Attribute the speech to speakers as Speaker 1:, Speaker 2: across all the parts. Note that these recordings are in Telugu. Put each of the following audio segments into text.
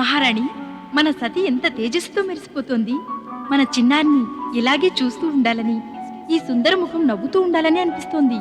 Speaker 1: మహారాణి మన సతి ఎంత తేజస్సుతో మెరిసిపోతోంది. మన చిన్నారిని ఇలాగే చూస్తూ ఉండాలని ఈ సుందర ముఖం నవ్వుతూ ఉండాలని అనిపిస్తోంది.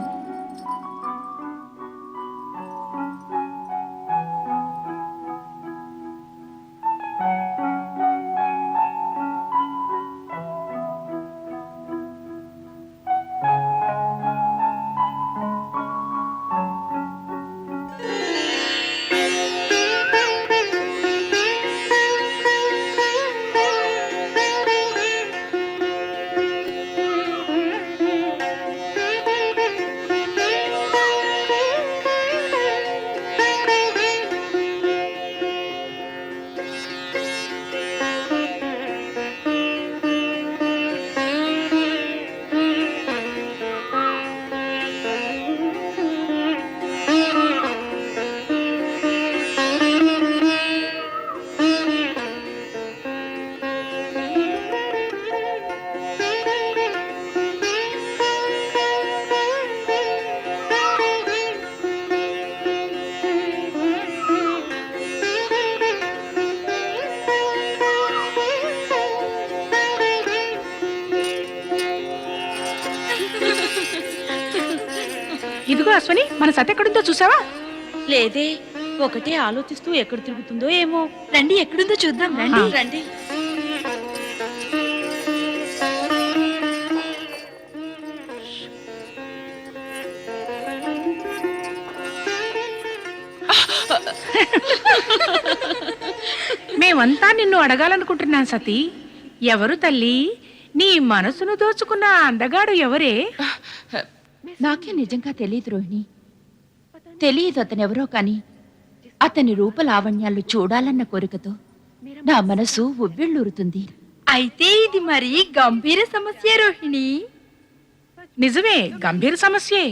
Speaker 2: మన సత్ ఎక్కడుందో చూసావా?
Speaker 3: లేదే ఒకటే ఆలోచిస్తూ ఎక్కడ తిరుగుతుందో ఏమో.
Speaker 1: రండి ఎక్కడుందో చూద్దాం రండి.
Speaker 3: రండి.
Speaker 2: మేమంతా నిన్ను అడగాలనుకుంటున్నాం సతీ. ఎవరు తల్లి? నీ మనసును దోచుకున్న అందగాడు ఎవరే?
Speaker 4: నాకే నిజంగా తెలియదు రోహిణి. తెలియదు అతనెవరో కాని అతని రూపలావణ్యాలు చూడాలన్న కోరికతో నా మనసు ఉవ్విళ్ళూరుతుంది
Speaker 1: అయితే ఇది మరి గంభీర సమస్య రోహిణి.
Speaker 2: నిజమే గంభీర సమస్యే.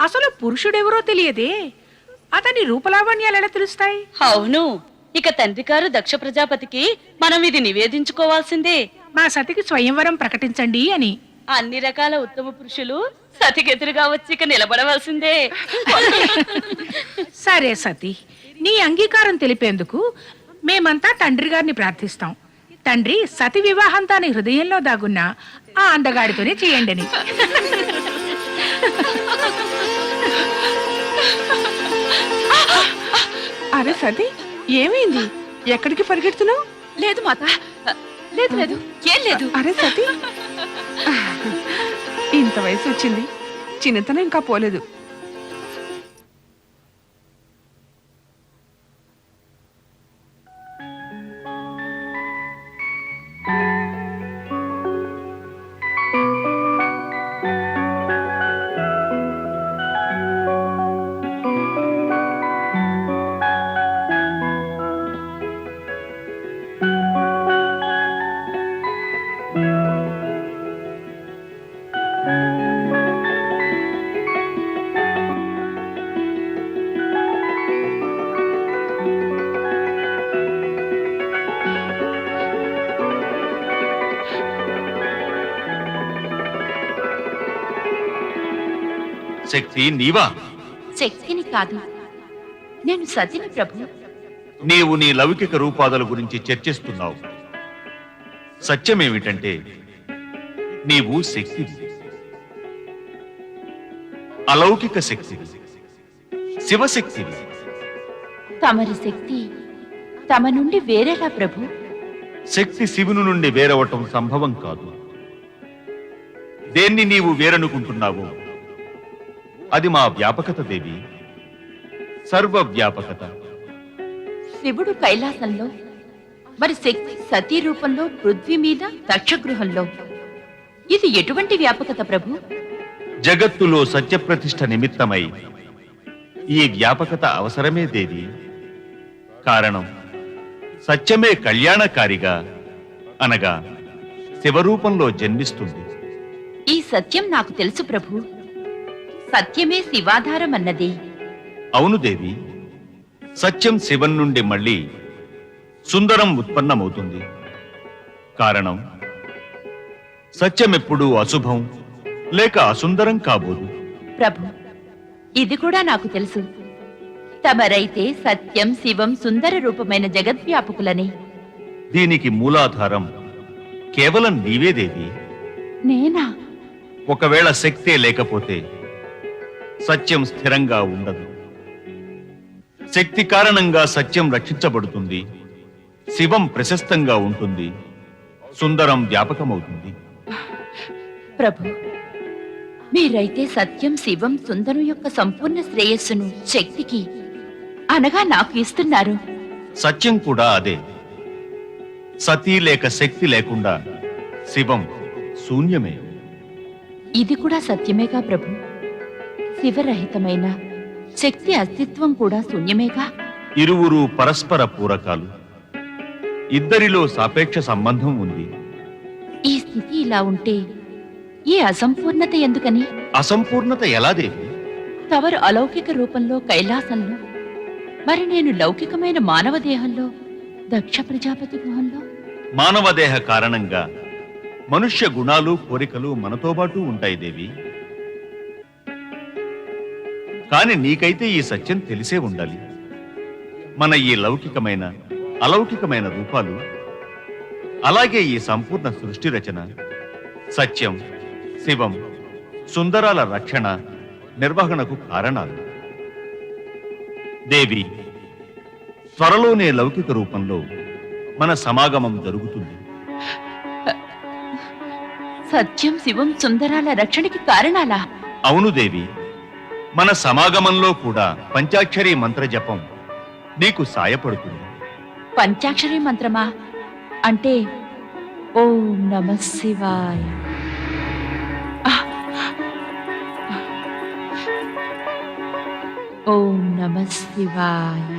Speaker 2: అసలు పురుషుడెవరో తెలియదే. అతని రూపలావణ్యాలు ఎలా తెలుస్తాయి?
Speaker 3: అవును ఇక తండ్రి గారు దక్ష ప్రజాపతికి మనం ఇది నివేదించుకోవాల్సిందే.
Speaker 2: మా సతికి స్వయంవరం ప్రకటించండి అని.
Speaker 3: అన్ని రకాల ఉత్తమ పురుషులు సతికెదురుగా వచ్చి ఇక నిలబడవలసిందే.
Speaker 2: సరే సతీ నీ అంగీకారం తెలిపేందుకు మేమంతా తండ్రి గారిని ప్రార్థిస్తాం. తండ్రి సతి వివాహం తాని హృదయంలో దాగున్న ఆ అందగాడితోనే చేయండి అని
Speaker 5: అరే సతీ ఏమైంది? ఎక్కడికి పరిగెడుతున్నావు?
Speaker 4: లేదు మాత లేదు లేదు ఏం లేదు.
Speaker 5: అరే సతీ ఇంత వయసు వచ్చింది. చిన్నతనం ఇంకా పోలేదు.
Speaker 6: శక్తి నీవా?
Speaker 4: శక్తిని కాదు. నేను సతిని ప్రభు
Speaker 6: నీవు నీ లౌకిక రూపాదుల గురించి చర్చిస్తున్నావు. సత్యమేమిటంటే నీవు శక్తివి. అలౌకిక శక్తివి. శివశక్తివి.
Speaker 4: తమరి శక్తి తమ నుండి వేరేలా ప్రభు.
Speaker 6: శక్తి శివుని నుండి వేరవటం సంభవం కాదు. దేన్ని నీవు వేరనుకుంటున్నావో అది మా వ్యాపకత దేవి. సర్వ వ్యాపకత
Speaker 4: శివుడు కైలాసంలో మరి శక్తి సతీ రూపంలో పృథ్వీ మీద దక్షగృహంలో. ఇది ఎటువంటి వ్యాపకత ప్రభు?
Speaker 6: జగత్తులో సత్యప్రతిష్ఠ నిమిత్తమై. ఈ వ్యాపకత అవసరమే దేవి. కారణం సత్యమే కళ్యాణకారిగా అనగా శివరూపంలో జన్మిస్తుంది.
Speaker 4: ఈ సత్యం నాకు తెలుసు ప్రభు. సత్యమే శివాధారం అన్నది
Speaker 6: అవును దేవి సత్యం శివం నుండి మళ్ళీ సుందరం ఉత్పన్నమవుతుంది. కారణం సత్యమెప్పుడూ అశుభం లేక అసుందరం కాబోదు.
Speaker 4: ప్రభు ఇది కూడా నాకు తెలుసు.
Speaker 7: తమరైతే సత్యం శివం సుందర రూపమైన జగద్వ్యాపకులని.
Speaker 6: దీనికి మూలాధారం కేవలం నీవే దేవి.
Speaker 7: నేనా?
Speaker 6: ఒకవేళ శక్తే లేకపోతే సత్యం స్థిరంగా ఉండదు. శక్తి కారణంగా సత్యం రక్షించబడుతుంది. శివం ప్రశస్తంగా ఉంటుంది. సుందరం వ్యాపకమవుతుంది.
Speaker 7: ప్రభు మీరైతే సత్యం శివం సుందరం యొక్క సంపూర్ణ శ్రేయస్సును శక్తికి అనగా నాకు ఇస్తున్నారు.
Speaker 6: సత్యం కూడా అదే. సతీ లేక శక్తి లేకుండా శివం శూన్యమే.
Speaker 7: ఇది కూడా సత్యమేగా ప్రభు? శివరహితమైన శక్తి అస్తిత్వం కూడా శూన్యమేగా?
Speaker 6: ఇరువురు పరస్పర పూరకాలు. ఇద్దరిలో సాపేక్ష సంబంధం ఉంది.
Speaker 7: ఈ స్థితి ఇలా ఉంటే ఈ అసంపూర్ణత ఎందుకని?
Speaker 6: అసంపూర్ణత ఎలా దేవి?
Speaker 7: తవరు అలౌకిక రూపంలో కైలాసంలో మరి నేను లౌకికమైన మానవ దేహంలో దక్ష ప్రజాపతి గృహంలో?
Speaker 6: మానవ దేహ కారణంగా మనుష్య గుణాలు కోరికలు మనతో పాటు ఉంటాయి దేవి. కాని నీకైతే ఈ సత్యం తెలిసే ఉండాలి. మన ఈ లౌకికమైన అలౌకికమైన రూపాలు అలాగే ఈ సంపూర్ణ సృష్టి రచన సత్యం శివం సుందరాల రక్షణ నిర్వహణకు కారణాలు. దేవి త్వరలోనే లౌకిక రూపంలో మన సమాగమం జరుగుతుంది.
Speaker 7: సత్యం శివం సుందరాల రక్షణకి కారణాలా?
Speaker 6: అవును దేవి. మన సమాగమంలో కూడా పంచాక్షరి మంత్ర జపం. నీకు సాయపడుతుంది.
Speaker 7: పంచాక్షరి మంత్రమా? అంటే ఓం నమ శివాయ! ఓం నమ శివాయ.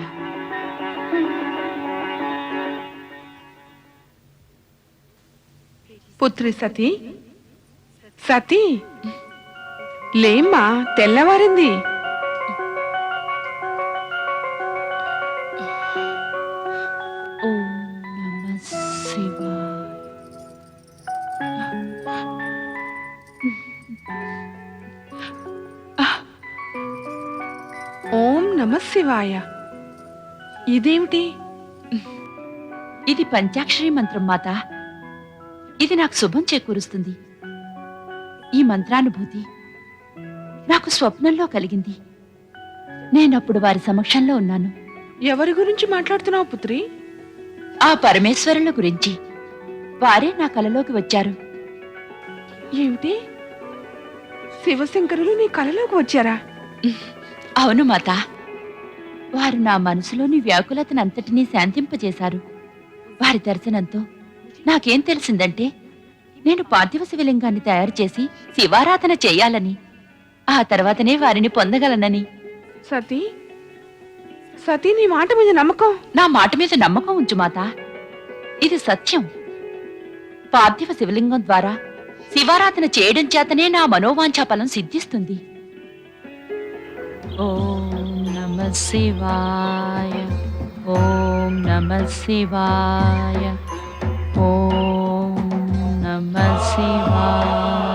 Speaker 5: పుత్రి సతీ. సతీ. లేమ్మా తెల్లవారింది.
Speaker 7: ఓం నమ శివాయ.
Speaker 5: ఇదేమిటి?
Speaker 7: ఇది పంచాక్షరి మంత్రం మాత. ఇది నాకు శుభం చేకూరుస్తుంది. ఈ మంత్రానుభూతి నాకు స్వప్నంలో కలిగింది. నేనప్పుడు వారి సమక్షంలో ఉన్నాను.
Speaker 5: ఎవరి గురించి మాట్లాడుతున్నావు పుత్రి?
Speaker 7: ఆ పరమేశ్వరుల గురించి. వారే నా కలలోకి వచ్చారు.
Speaker 5: ఏమిటి? శివశంకరులు నీ కలలోకి వచ్చారా?
Speaker 7: అవును మాత. వారు నా మనసులోని వ్యాకులతను అంతటినీ శాంతింపజేశారు. వారి దర్శనంతో నాకేం తెలిసిందంటే నేను పార్థివ శివలింగాన్ని తయారు చేసి శివారాధన చేయాలని ఆ తర్వాతనే వారిని పొందగలనని.
Speaker 5: సతీ సతీ నీ మాట మీద నమ్మకం.
Speaker 7: నా మాట మీద నమ్మకం ఉంచు మాత. ఇది సత్యం. పార్థివ శివలింగం ద్వారా శివారాధన చేయడం చేతనే నా మనోవాంఛా ఫలం సిద్ధిస్తుంది. ఓం నమ శివాయ ఓం నమ శివాయ ఓం నమ శివాయ.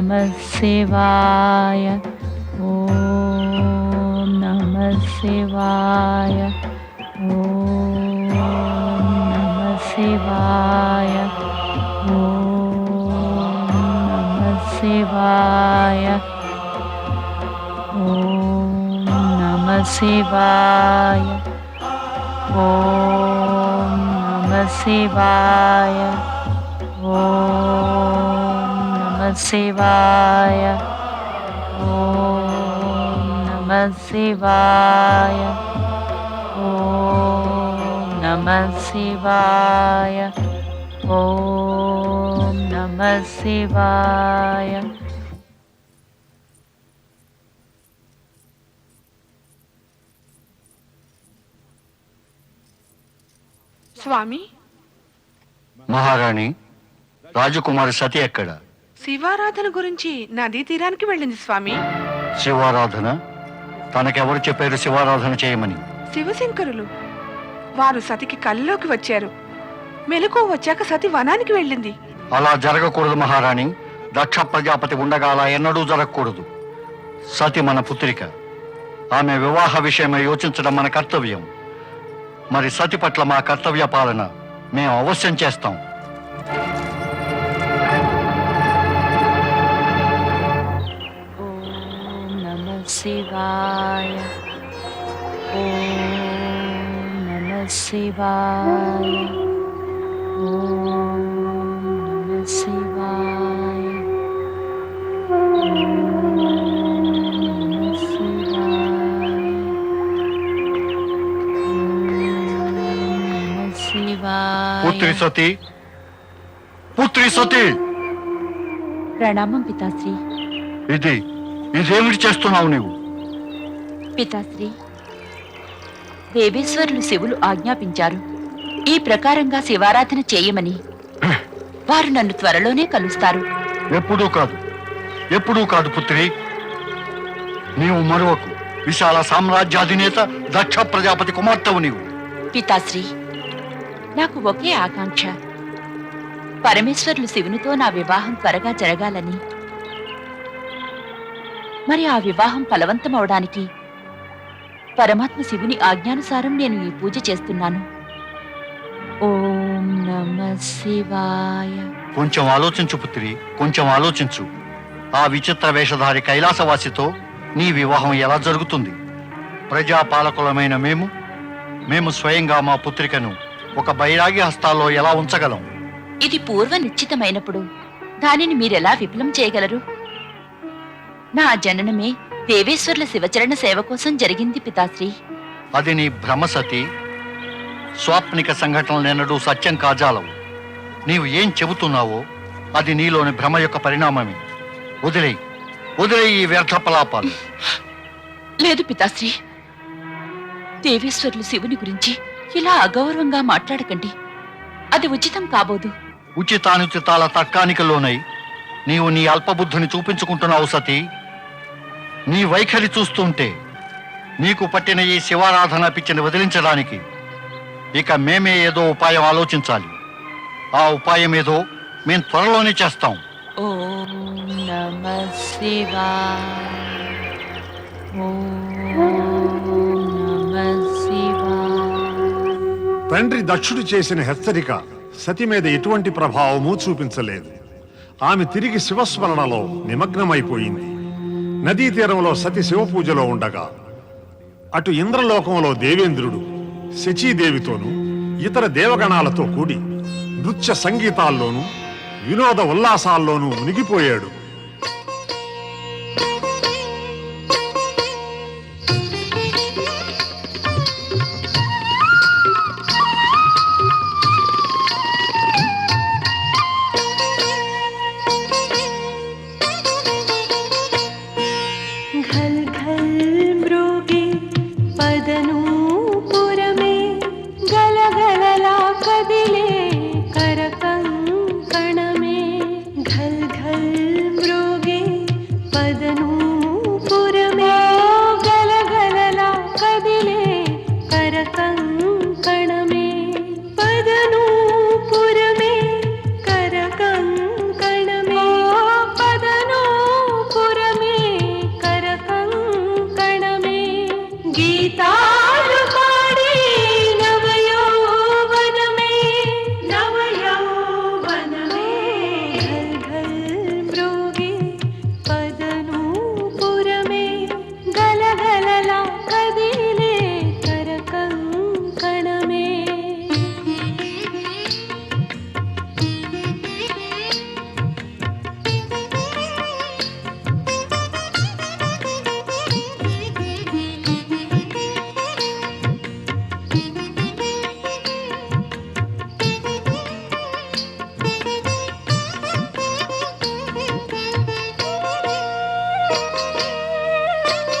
Speaker 7: namah Om namah Om namah Om namah Om namah Om namah Om शिवाय ॐ नमः शिवाय। ॐ नमः शिवाय। ॐ नमः शिवाय।
Speaker 5: स्वामी।
Speaker 8: महाराणी రాజకుమారి సతి ఎక్కడ
Speaker 5: శివారాధన గురించి నదీ తీరానికి వెళ్ళింది స్వామి.
Speaker 8: శివారాధన? తనకెవరు చెప్పారు శివారాధన చేయమని?
Speaker 5: శివశంకరులు. వారు సతికి కల్లోకి వచ్చారు. మెలకు వచ్చాక సతి వనానికి వెళ్ళింది.
Speaker 8: అలా జరగకూడదు మహారాణి. దక్ష ప్రజాపతి ఉండగా అలా ఎన్నడూ జరగకూడదు. సతి మన పుత్రిక. ఆమె వివాహ విషయమై యోచించడం మన కర్తవ్యం. మరి సతి పట్ల మా కర్తవ్య పాలన మేము అవశ్యం చేస్తాం.
Speaker 7: Shivaya. Om Namah Shivaya. Om Namah Shivaya.
Speaker 8: પુત્રી સતી પુત્રી સતી
Speaker 7: પ્રણામમ પિતાશ્રી
Speaker 8: વિધિ ఇదేమిటి చేస్తున్నావు నీవు?
Speaker 7: పితాశ్రీ దేవేశ్వరులు శివులు ఆజ్ఞాపించారు. ఈ ప్రకారంగా శివారాధన చేయమని. వారు నన్ను త్వరలోనే కలుస్తారు.
Speaker 8: ఎప్పుడూ కాదు. ఎప్పుడూ కాదు పుత్రి. నీవు మరొక విశాల సామ్రాజ్యాధినేత దక్ష ప్రజాపతి కుమార్తెవు నీవు.
Speaker 7: పితాశ్రీ నాకు ఒకే ఆకాంక్ష. పరమేశ్వరులు శివునితో నా వివాహం త్వరగా జరగాలని. మరి ఆ వివాహం ఫలవంతమవడానికి? పరమాత్మ శివుని ఆజ్ఞానుసారం నేను ఈ పూజ చేస్తున్నాను. ఓం నమ శివాయ.
Speaker 8: కొంచెం ఆలోచించు పుత్రి కొంచెం ఆలోచించు. ఆ విచిత్ర వేషధారి కైలాసవాసితో నీ వివాహం ఎలా జరుగుతుంది? ప్రజాపాలకులమైన మేము మేము స్వయంగా మా పుత్రికను ఒక బైరాగి హస్తాల్లో ఎలా ఉంచగలం?
Speaker 7: ఇది పూర్వ నిశ్చితమైనప్పుడు. దానిని మీరెలా విఫలం చేయగలరు? నా జననమే దేవేశ్వర్ల శివచరణ సేవ కోసం జరిగింది పితాశ్రీ.
Speaker 8: అది నీ భ్రమసతి స్వాప్నిక సంఘటనలెన్నడూ సత్యం కాజాలవు. నీవు ఏం చెబుతున్నావో అది నీలోని భ్రమ యొక్క పరిణామమే. వదిలేయి. వదిలేయి ఈ వ్యర్థ పలాపాలు.
Speaker 7: లేదు పితాశ్రీ. దేవేశ్వర్లు శివుని గురించి ఇలా అగౌరవంగా మాట్లాడకండి. అది ఉచితం కాబోదు.
Speaker 8: ఉచితానుచితాల తర్కానికి లోనై నీవు నీ అల్పబుద్ధిని చూపించుకుంటున్నావు సతీ. నీ వైఖరి చూస్తుంటే నీకు పట్టిన ఈ శివారాధన పిచ్చిని వదిలించడానికి ఇక మేమే ఏదో ఉపాయం ఆలోచించాలి. ఆ ఉపాయం ఏదో మేము త్వరలోనే చేస్తాం.
Speaker 9: తండ్రి దక్షుడు చేసిన హెచ్చరిక సతి మీద ఎటువంటి ప్రభావము చూపించలేదు. ఆమె తిరిగి శివస్మరణలో నిమగ్నమైపోయింది. నదీ తీరంలో సతి శివ పూజలో ఉండగా అటు ఇంద్రలోకంలో దేవేంద్రుడు శచీదేవితోనూ ఇతర దేవగణాలతో కూడి నృత్య సంగీతాల్లోనూ వినోద ఉల్లాసాల్లోనూ మునిగిపోయాడు.